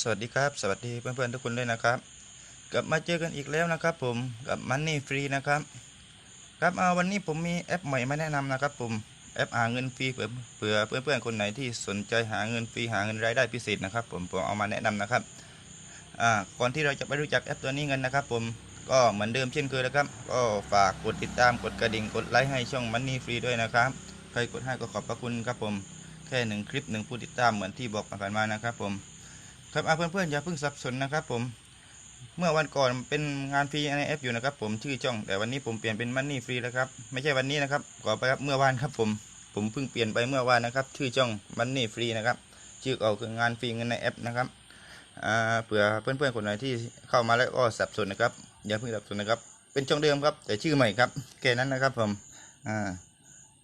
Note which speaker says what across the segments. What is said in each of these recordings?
Speaker 1: สวัสดีครับ สวัสดีเพื่อนๆทุกคนด้วยนะครับ กลับมาเจอกันอีกแล้วนะครับ ผมกับ Money Free นะครับครับเอาวันนี้ผมมีแอปใหม่มาแนะนำนะครับ ผมแอปหาเงินฟรีเผื่อเผื่อเพื่อนๆคนไหนที่สนใจหาเงินฟรีหาเงินรายได้พิเศษนะครับ ผมผมเอามาแนะนำนะครับอ่าก่อนที่เราจะไปรู้จักแอปตัวนี้กันนะครับ ผมก็เหมือนเดิมเช่นเคยนะครับ ก็ฝากกดติดตามกดกระดิ่งกดไลค์ให้ช่อง Money Free ด้วยนะครับใครกดให้ก็ขอบพระคุณครับผมแค่หนึ่งคลิปหนึ่งผู้ติดตามเหมือนที่บอกผ่านมานะครับ ผม ครับเพื่อนๆอย่าเพิ่งสับสนนะครับผมเมื่อวันก่อนเป็นงานฟรีในแอปอยู่นะครับผมชื่อช่องแต่วันนี้ผมเปลี่ยนเป็นมันนี่ฟรีแล้วครับไม่ใช่วันนี้นะครับขอไปครับเมื่อวานครับผมผมเพิ่งเปลี่ยนไปเมื่อวานนะครับ ชื่อช่องมันนี่ฟรีนะครับชื่อเก่าคืองานฟรีเงินในแอปนะครับเผื่อเพื่อนๆคนไหนที่เข้ามาแล้วก็สับสนนะครับอย่าเพิ่งสับสนนะครับ เป็นช่องเดิมครับ แต่ชื่อใหม่ครับแค่นั้นนะครับผม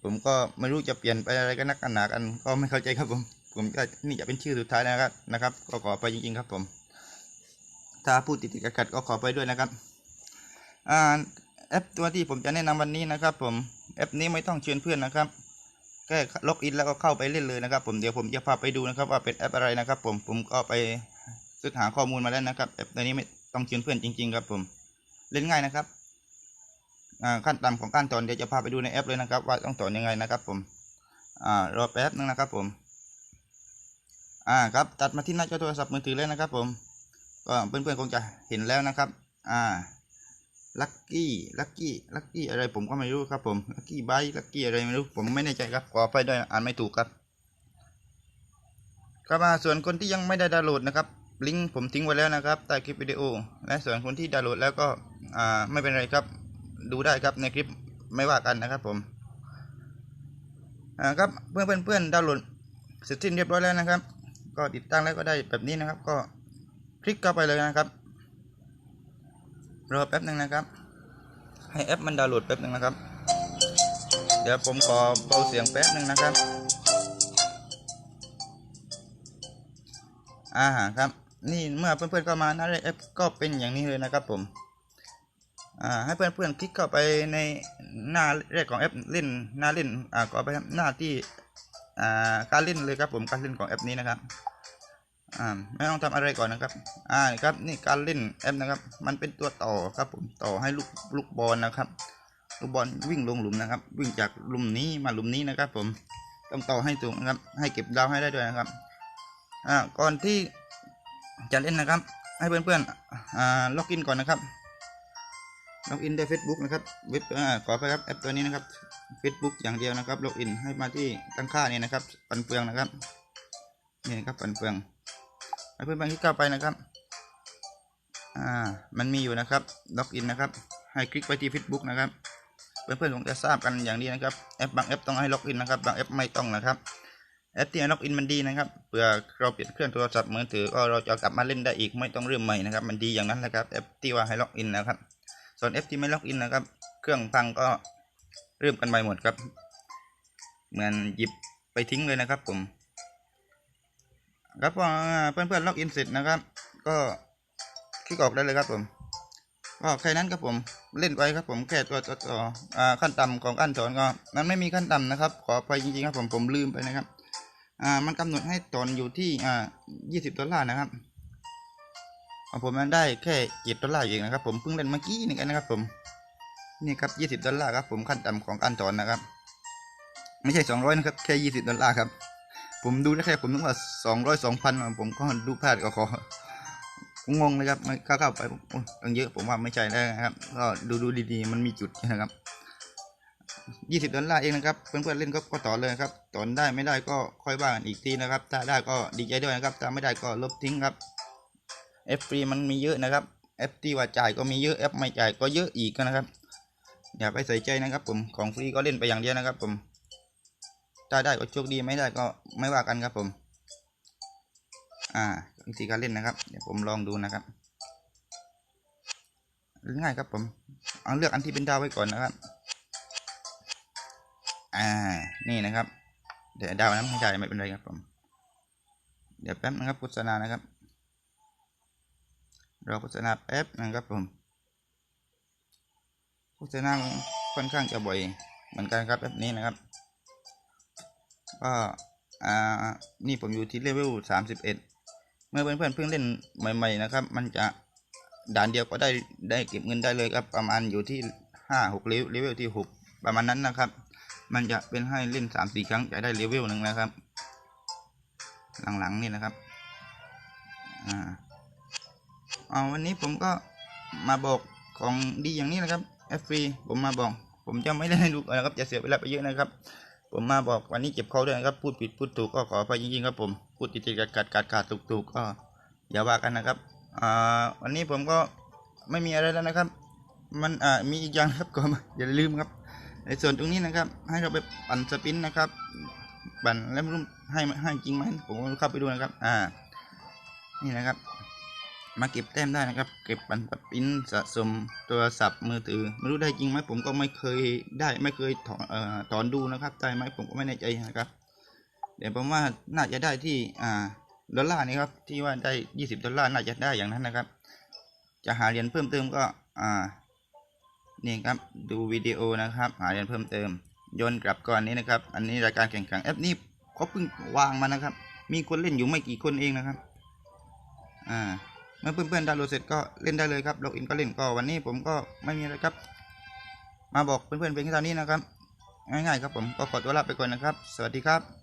Speaker 1: ผมก็ไม่รู้จะเปลี่ยนไปอะไรกันนักหนากันก็ไม่เข้าใจครับผม ผมก็นี่จะเป็นชื่อสุดท้ายนะครับนะครับ ก็ขอไปจริงๆครับผม ถ้าพูดติดติดขัดก็ขอไปด้วยนะครับอ่าแอปตัวที่ผมจะแนะนำวันนี้นะครับ ผมแอปนี้ไม่ต้องเชิญเพื่อนนะครับแค่ล็อกอินแล้วก็เข้าไปเล่นเลยนะครับ ผมเดี๋ยวผมจะพาไปดูนะครับ ว่าเป็นแอปอะไรนะครับ ผมผมก็ไปศึกหาข้อมูลมาแล้วนะครับแอปตัวนี้ไม่ต้องเชิญเพื่อนจริง ๆ ครับ ผมเล่นง่ายนะครับอ่าขั้นต่ำของการถอนเดี๋ยวจะพาไปดูในแอปเลยนะครับ ว่าต้องถอนยังไงนะครับ ผมอ่ารอแป๊บนึงนะครับ ผม อ่าครับตัดมาที่หน้าจอโทรศัพท์มือถือเลยนะครับผมก็เพื่อนๆคงจะเห็นแล้วนะครับ อ่าลัคกี้ลัคกี้ลัคกี้อะไรผมก็ไม่รู้ครับผมลัคกี้ไบลัคกี้อะไรไม่รู้ผมไม่แน่ใจครับขอไปด้วยอ่านไม่ถูกครับครับมาส่วนคนที่ยังไม่ได้ดาวน์โหลดนะครับลิงก์ผมทิ้งไว้แล้วนะครับใต้คลิปวิดีโอ และส่วนคนที่ดาวน์โหลดแล้วก็อ่าไม่เป็นไรครับ ดูได้ครับในคลิปไม่ว่ากันนะครับผมอ่าครับเพื่อนเพื่อนดาวน์โหลดเสร็จสิ้นเรียบร้อยแล้วนะครับ ก็ติดตั้งแล้วก็ได้แบบนี้นะครับ ก็คลิกเข้าไปเลยนะครับรอแป๊บหนึ่งนะครับ ให้แอปมันดาวน์โหลดแป๊บหนึ่งนะครับ เดี๋ยวผมขอเบาเสียงแป๊บหนึ่งนะครับอ่าครับ นี่เมื่อเพื่อนๆเข้ามาหน้าแอปก็เป็นอย่างนี้เลยนะครับผมอ่าให้เพื่อนๆคลิกเข้าไปในหน้าแรกของแอปเล่นหน้าเล่นอ่าก็ไปหน้าที่อ่าการเล่นเลยครับผมการเล่นของแอปนี้นะครับ อ่าไม่ต้องทำอะไรก่อนนะครับ อ่าครับนี่การเล่นแอปนะครับ มันเป็นตัวต่อครับผมต่อให้ลูกลูกบอลนะครับ ลูกบอลวิ่งลงหลุมนะครับ วิ่งจากหลุมนี้มาหลุมนี้นะครับ ผมต้องต่อให้ถูกนะครับ ให้เก็บดาวให้ได้ด้วยนะครับ อ่าก่อนที่จะเล่นนะครับ ให้เพื่อนๆอ่าล็อกอินก่อนนะครับล็อกอินได้ Facebook นะครับเว็บอ่าขอไปครับแอปตัวนี้นะครับ Facebook อย่างเดียวนะครับล็อกอินให้มาที่ตั้งค่านี่นะครับปันเฟืองนะครับนี่นะครับปันเฟือง ให้เพื่อนๆคลิกเข้าไปนะครับ อ่า มันมีอยู่นะครับ ล็อกอินนะครับ ให้คลิกไปที่ Facebook นะครับ เพื่อนๆคงจะทราบกันอย่างดีนะครับ แอปบางแอปต้องให้ล็อกอินนะครับ บางแอปไม่ต้องนะครับ แอปที่ให้ล็อกอินมันดีนะครับ เผื่อเราเปลี่ยนเครื่องโทรศัพท์มือถือก็เราจะกลับมาเล่นได้อีก ไม่ต้องเริ่มใหม่นะครับ มันดีอย่างนั้นแหละครับ แอปที่ว่าให้ล็อกอินนะครับ ส่วนแอปที่ไม่ล็อกอินนะครับ เครื่องพังก็เริ่มกันใหม่หมดครับ เหมือนหยิบไปทิ้งเลยนะครับผม ครับพอเพื่อนๆล็อกอินเสร็จนะครับ ก็คลิกออกได้เลยครับผมก็แค่นั้นครับผมเล่นไปครับผมแค่ตัวตัวต่ออ่าขั้นต่ำของการถอนก็มันไม่มีขั้นต่ำนะครับ ขอไปจริงๆครับผมผมลืมไปนะครับอ่ามันกำหนดให้ถอนอยู่ที่อ่ายี่สิบดอลลาร์นะครับของผมมันได้แค่เจ็ดดอลลาร์เองนะครับ ผมเพิ่งเล่นเมื่อกี้นี่กันนะครับ ผมนี่ครับยี่สิบดอลลาร์ครับผมขั้นต่ำของการถอนนะครับ ไม่ใช่สองร้อยนะครับแค่ยี่สิบดอลลาร์ครับ ผมดูได้แค่ผมนึกว่าสองร้อยสองพันผมก็ดูพลาดก็ของงเลยครับไม่เข้าไปตั้งเยอะผมว่าไม่ใช่แล้วนะครับ ก็ดูดูดีๆ มันมีจุดนะครับยี่สิบดอลลาร์เองนะครับเพื่อนๆเล่นก็ก็ต่อเลยครับต่อได้ไม่ได้ก็ค่อยว่ากันอีกทีนะครับ ถ้าได้ก็ดีใจด้วยนะครับถ้าไม่ได้ก็ลบทิ้งครับเอฟฟรีมันมีเยอะนะครับเอฟที่ว่าจ่ายก็มีเยอะเอฟไม่จ่ายก็เยอะอีกนะครับอย่าไปใส่ใจนะครับผมของฟรีก็เล่นไปอย่างเดียวนะครับผม ถ้าได้ก็โชคดีไม่ได้ก็ไม่ว่ากันครับผม อ่า วิธีการเล่นนะครับ เดี๋ยวผมลองดูนะครับง่ายครับผม เอาเลือกอันที่เป็นดาวไว้ก่อนนะครับ อ่า นี่นะครับ เดี๋ยวดาวนั้นไม่ได้ไม่เป็นไรครับผม เดี๋ยวแป๊บนะครับโฆษณานะครับ รอโฆษณาแป๊บนะครับผม โฆษณาค่อนข้างจะบ่อยเหมือนกันครับแบบนี้นะครับ ก็อ่านี่ผมอยู่ที่เลเวลสามสิบเอ็ดเมื่อเพื่อนๆเพิ่งเล่นใหม่ ๆ นะครับ มันจะด่านเดียวก็ได้ได้เก็บเงินได้เลยครับ ประมาณอยู่ที่ห้าหกเลเวลเลเวลที่หกประมาณนั้นนะครับ มันจะเป็นให้เล่นสามสี่ครั้งจะได้เลเวลหนึ่งนะครับ หลังๆนี่นะครับอ่าเอาวันนี้ผมก็มาบอกของดีอย่างนี้นะครับแอฟฟรีผมมาบอก ผมจะไม่ได้ให้ดูนะครับจะเสียเวลาไปเยอะนะครับ ผมมาบอกวันนี้เจ็บคอด้วยนะครับ พูดผิดพูดถูกก็ขออภัยจริงๆครับผมพูดติดๆกัดกัดกัดขาดถูกถูกๆก็อย่าว่ากันนะครับอ่าวันนี้ผมก็ไม่มีอะไรแล้วนะครับ มันอ่ามีอีกอย่างครับก็อย่าลืมครับในส่วนตรงนี้นะครับ ให้เราไปปั่นสปินนะครับปั่นแล้วไม่รู้ให้ให้จริงไหมผมเข้าไปดูนะครับ อ่า นี่นะครับ มาเก็บแต้มได้นะครับ เก็บปันสปินสะสมโทรศัพท์มือถือ ไม่รู้ได้จริงไหมผมก็ไม่เคยได้ไม่เคยถอนเอ่อถอนดูนะครับได้ไหมผมก็ไม่แน่ใจนะครับ เดี๋ยวผมว่าน่าจะได้ที่อ่าดอลลาร์นี่ครับที่ว่าได้ยี่สิบดอลลาร์น่าจะได้อย่างนั้นนะครับ จะหาเหรียญเพิ่มเติมก็อ่านี่ครับดูวิดีโอนะครับ หาเหรียญเพิ่มเติมโยนกลับก่อนนี้นะครับ อันนี้รายการแข่งขันแอปนี้เขาเพิ่งวางมานะครับ มีคนเล่นอยู่ไม่กี่คนเองนะครับ อ่า เมื่อเพื่อนๆดาวน์โหลดเสร็จก็เล่นได้เลยครับล็อกอินก็เล่นก็วันนี้ผมก็ไม่มีอะไรครับ มาบอกเพื่อนๆเพียงแค่เท่านี้นะครับง่ายๆครับผมก็ขอตัวลาไปก่อนนะครับ สวัสดีครับ